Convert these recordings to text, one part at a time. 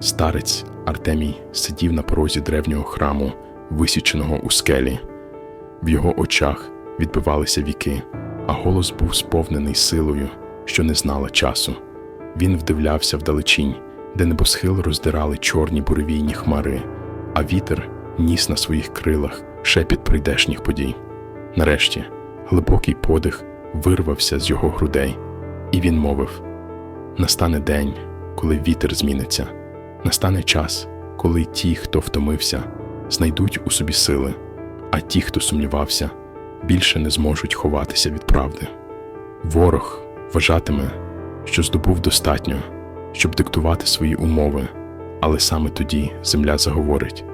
Старець Артемій сидів на порозі древнього храму, висіченого у скелі. В його очах відбивалися віки, а голос був сповнений силою, що не знала часу. Він вдивлявся вдалечінь, де небосхил роздирали чорні буревійні хмари, а вітер ніс на своїх крилах шепіт прийдешніх подій. Нарешті глибокий подих вирвався з його грудей, і він мовив: Настане день, коли вітер зміниться. Настане час, коли ті, хто втомився, знайдуть у собі сили, а ті, хто сумнівався, більше не зможуть ховатися від правди. Ворог вважатиме, що здобув достатньо, щоб диктувати свої умови, але саме тоді земля заговорить,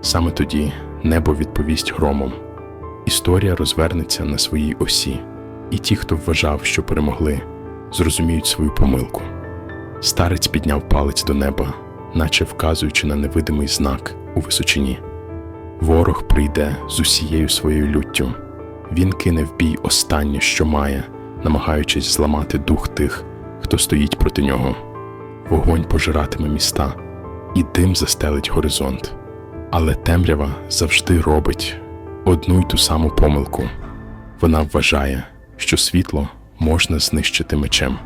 саме тоді небо відповість громом. Історія розвернеться на своїй осі, і ті, хто вважав, що перемогли, зрозуміють свою помилку. Старець підняв палець до неба, наче вказуючи на невидимий знак у височині. Ворог прийде з усією своєю люттю. Він кине в бій останнє, що має, намагаючись зламати дух тих, хто стоїть проти нього. Вогонь пожиратиме міста, і дим застелить горизонт. Але темрява завжди робить одну й ту саму помилку. Вона вважає, що світло можна знищити мечем.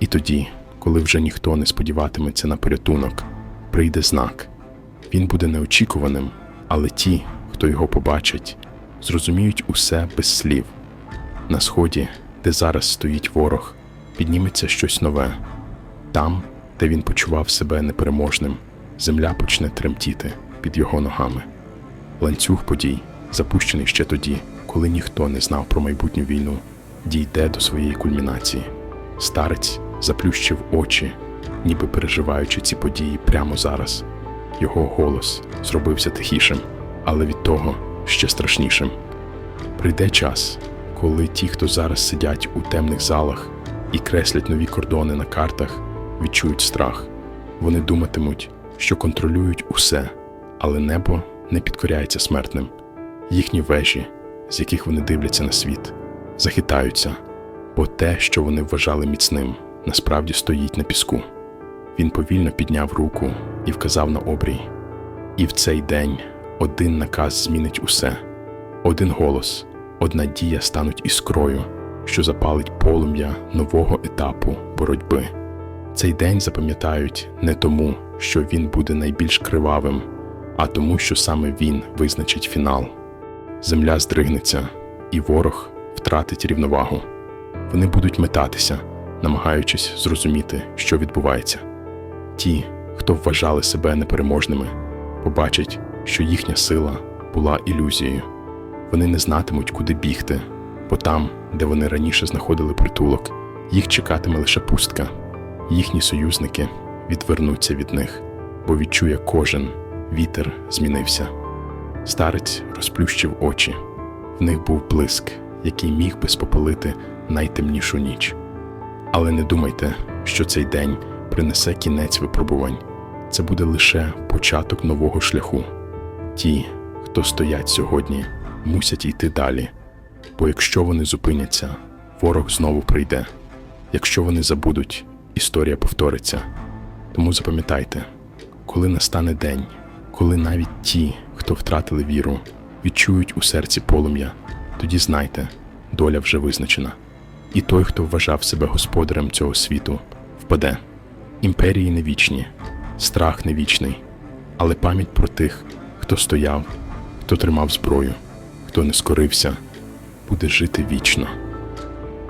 І тоді, коли вже ніхто не сподіватиметься на порятунок, прийде знак. Він буде неочікуваним, але ті, хто його побачить, зрозуміють усе без слів. На сході, де зараз стоїть ворог, підніметься щось нове. Там, де він почував себе непереможним, земля почне тремтіти під його ногами. Ланцюг подій, запущений ще тоді, коли ніхто не знав про майбутню війну, дійде до своєї кульмінації. Старець заплющив очі, ніби переживаючи ці події прямо зараз. Його голос зробився тихішим, але від того ще страшнішим. Прийде час, коли ті, хто зараз сидять у темних залах і креслять нові кордони на картах, відчують страх. Вони думатимуть, що контролюють усе, але небо не підкоряється смертним. Їхні вежі, з яких вони дивляться на світ, захитаються, бо те, що вони вважали міцним, насправді стоїть на піску. Він повільно підняв руку і вказав на обрій. І в цей день один наказ змінить усе, один голос, одна дія стануть іскрою, що запалить полум'я нового етапу боротьби. Цей день запам'ятають не тому, що він буде найбільш кривавим, а тому, що саме він визначить фінал. Земля здригнеться, і ворог втратить рівновагу. Вони будуть метатися, намагаючись зрозуміти, що відбувається. Ті, хто вважали себе непереможними, побачать, що їхня сила була ілюзією. Вони не знатимуть, куди бігти, бо там, де вони раніше знаходили притулок, їх чекатиме лише пустка. Їхні союзники відвернуться від них, бо відчує кожен вітер змінився. Старець розплющив очі. В них був блиск, який міг би спопалити найтемнішу ніч. Але не думайте, що цей день принесе кінець випробувань. Це буде лише початок нового шляху. Ті, хто стоять сьогодні, мусять йти далі. Бо якщо вони зупиняться, ворог знову прийде. Якщо вони забудуть, історія повториться. Тому запам'ятайте, коли настане день, коли навіть ті, хто втратили віру, відчують у серці полум'я, тоді знайте, доля вже визначена. І той, хто вважав себе господарем цього світу, впаде. Імперії не вічні, страх не вічний, але пам'ять про тих, хто стояв, хто тримав зброю, хто не скорився, буде жити вічно.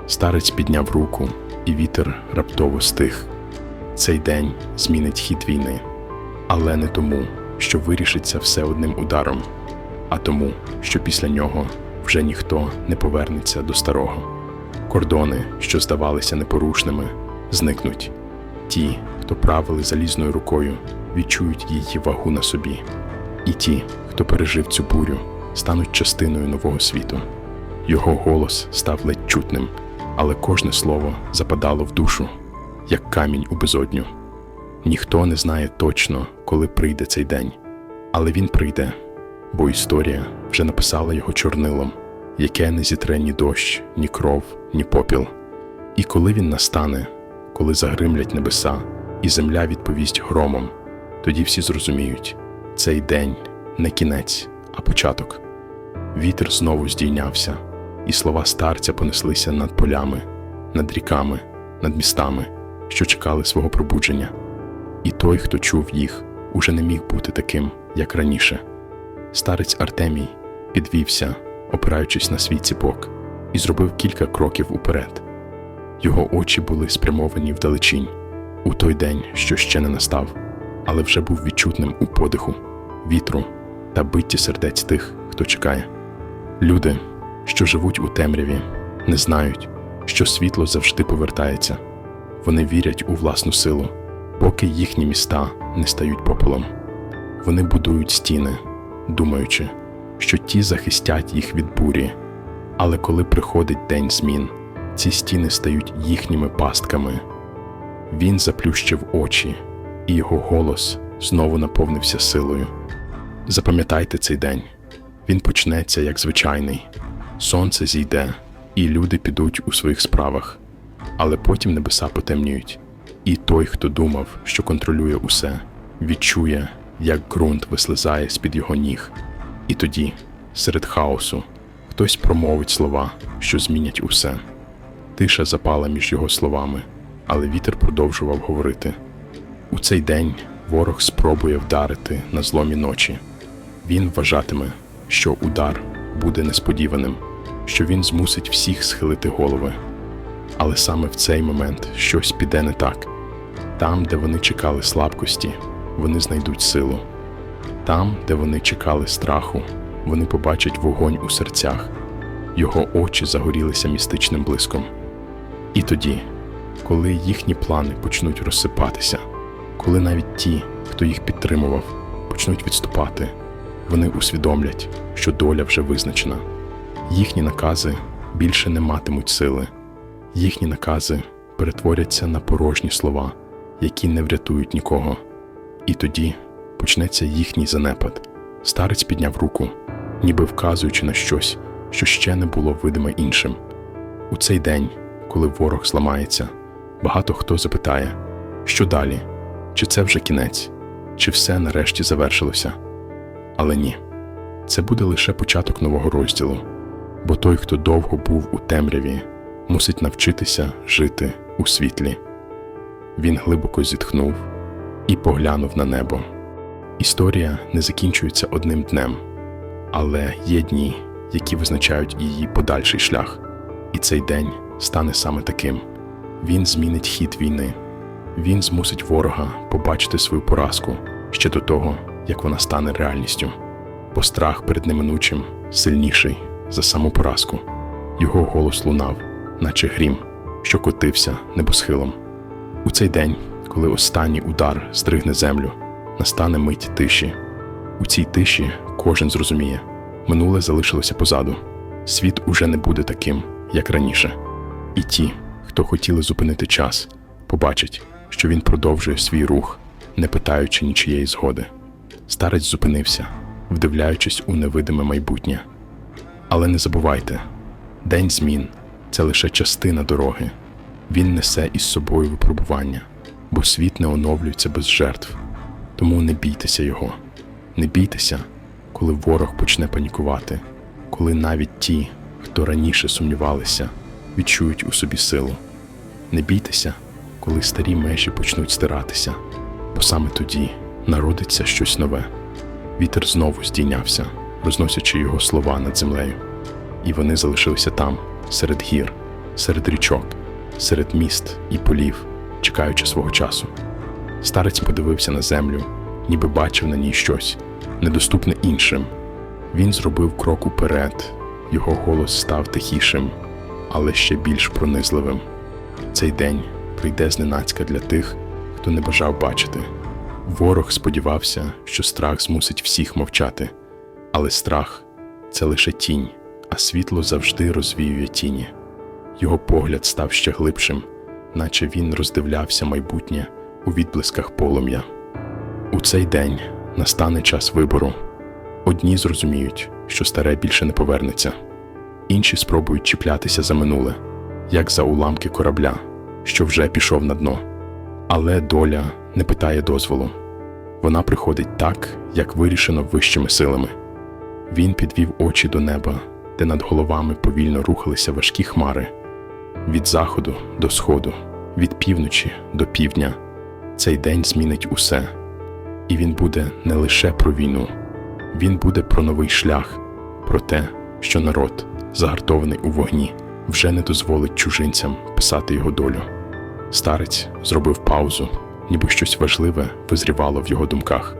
Старець підняв руку, і вітер раптово стих. Цей день змінить хід війни, але не тому, що вирішиться все одним ударом, а тому, що після нього вже ніхто не повернеться до старого. Кордони, що здавалися непорушними, зникнуть. Ті, хто правили залізною рукою, відчують її вагу на собі, і ті, хто пережив цю бурю, стануть частиною нового світу. Його голос став ледь чутним, але кожне слово западало в душу, як камінь у безодню. Ніхто не знає точно, коли прийде цей день, але він прийде, бо історія вже написала його чорнилом, яке не зітре ні дощ, ні кров, ні попіл. І коли він настане, коли загримлять небеса, і земля відповість громом, Тоді всі зрозуміють, цей день не кінець, а початок. Вітер знову здійнявся, і слова старця понеслися над полями, над ріками, над містами, що чекали свого пробудження. І той, хто чув їх, уже не міг бути таким, як раніше. Старець Артемій підвівся, опираючись на свій ціпок, і зробив кілька кроків уперед. Його очі були спрямовані вдалечінь, у той день, що ще не настав, але вже був відчутним у подиху, вітру та битті сердець тих, хто чекає. Люди, що живуть у темряві, не знають, що світло завжди повертається. Вони вірять у власну силу, поки їхні міста не стають попелом. Вони будують стіни, думаючи, що ті захистять їх від бурі. Але коли приходить день змін, ці стіни стають їхніми пастками. Він заплющив очі, і його голос знову наповнився силою. Запам'ятайте цей день. Він почнеться як звичайний. Сонце зійде, і люди підуть у своїх справах. Але потім небеса потемніють, і той, хто думав, що контролює усе, відчує, як ґрунт вислизає з-під його ніг. І тоді, серед хаосу, хтось промовить слова, що змінять усе. Тиша запала між його словами, але вітер продовжував говорити. У цей день ворог спробує вдарити на зломі ночі. Він вважатиме, що удар буде несподіваним, що він змусить всіх схилити голови. Але саме в цей момент щось піде не так. Там, де вони чекали слабкості, вони знайдуть силу. Там, де вони чекали страху, вони побачать вогонь у серцях. Його очі загорілися містичним блиском. І тоді, коли їхні плани почнуть розсипатися, коли навіть ті, хто їх підтримував, почнуть відступати, вони усвідомлять, що доля вже визначена. Їхні накази більше не матимуть сили, їхні накази перетворяться на порожні слова, які не врятують нікого. І тоді почнеться їхній занепад. Старець підняв руку, ніби вказуючи на щось, що ще не було видиме іншим. У цей день, коли ворог зламається, багато хто запитає, що далі, чи це вже кінець, чи все нарешті завершилося. Але ні, це буде лише початок нового розділу, бо той, хто довго був у темряві, мусить навчитися жити у світлі. Він глибоко зітхнув і поглянув на небо. Історія не закінчується одним днем, але є дні, які визначають її подальший шлях, і цей день стане саме таким. Він змінить хід війни, він змусить ворога побачити свою поразку ще до того, як вона стане реальністю. Бо страх перед неминучим сильніший за саму поразку. Його голос лунав, наче грім, що котився небосхилом. У цей день, коли останній удар стригне землю, настане мить тиші. У цій тиші кожен зрозуміє, минуле залишилося позаду. Світ уже не буде таким, як раніше. І ті, хто хотіли зупинити час, побачать, що він продовжує свій рух, не питаючи нічиєї згоди. Старець зупинився, вдивляючись у невидиме майбутнє. Але не забувайте, день змін це лише частина дороги. Він несе із собою випробування, бо світ не оновлюється без жертв. Тому не бійтеся його, не бійтеся, коли ворог почне панікувати, коли навіть ті, хто раніше сумнівалися, відчують у собі силу. Не бійтеся, коли старі межі почнуть стиратися, бо саме тоді народиться щось нове. Вітер знову здійнявся, розносячи його слова над землею, і вони залишилися там, серед гір, серед річок, серед міст і полів, чекаючи свого часу. Старець подивився на землю, ніби бачив на ній щось, недоступне іншим. Він зробив крок уперед, його голос став тихішим, але ще більш пронизливим. Цей день прийде зненацька для тих, хто не бажав бачити. Ворог сподівався, що страх змусить всіх мовчати, але страх це лише тінь, а світло завжди розвіює тіні. Його погляд став ще глибшим, наче він роздивлявся майбутнє у відблисках полум'я. У цей день настане час вибору. Одні зрозуміють, що старе більше не повернеться, інші спробують чіплятися за минуле, як за уламки корабля, що вже пішов на дно. Але доля не питає дозволу. Вона приходить так, як вирішено вищими силами. Він підвів очі до неба, де над головами повільно рухалися важкі хмари. Від заходу до сходу, від півночі до півдня. Цей день змінить усе. І він буде не лише про війну, він буде про новий шлях, про те, що народ, загартований у вогні, вже не дозволить чужинцям писати його долю. Старець зробив паузу, ніби щось важливе визрівало в його думках.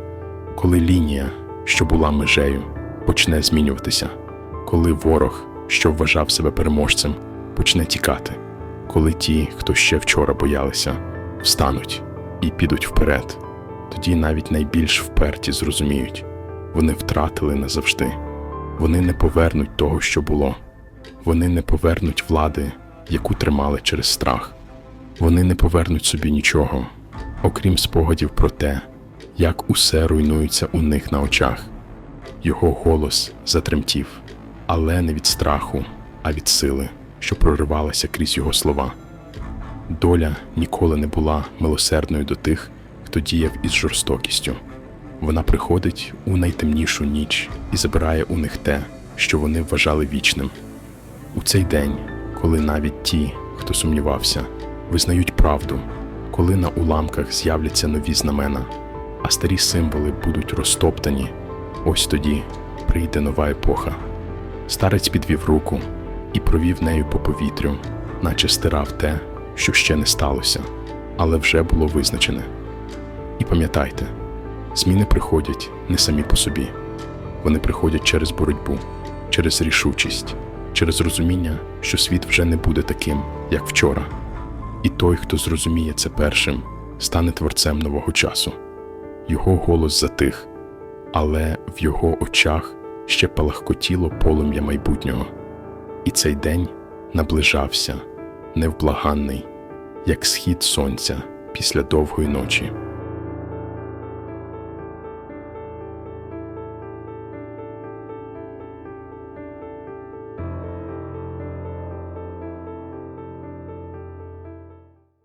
Коли лінія, що була межею, почне змінюватися, коли ворог, що вважав себе переможцем, почне тікати, коли ті, хто ще вчора боялися, встануть і підуть вперед, тоді навіть найбільш вперті зрозуміють вони втратили назавжди, вони не повернуть того, що було, вони не повернуть влади, яку тримали через страх. Вони не повернуть собі нічого, окрім спогадів про те, як усе руйнується у них на очах. Його голос затремтів, але не від страху, а від сили, що проривалася крізь його слова. Доля ніколи не була милосердною до тих, хто діяв із жорстокістю. Вона приходить у найтемнішу ніч і забирає у них те, що вони вважали вічним. У цей день, коли навіть ті, хто сумнівався, визнають правду, коли на уламках з'являться нові знамена, а старі символи будуть розтоптані, ось тоді прийде нова епоха. Старець підвів руку і провів нею по повітрю, наче стирав те, що ще не сталося, але вже було визначене. І пам'ятайте, зміни приходять не самі по собі, вони приходять через боротьбу, через рішучість, через розуміння, що світ вже не буде таким, як вчора. І той, хто зрозуміє це першим, стане творцем нового часу. Його голос затих, але в його очах ще палахкотіло полум'я майбутнього. І цей день наближався, невблаганний, як схід сонця після довгої ночі.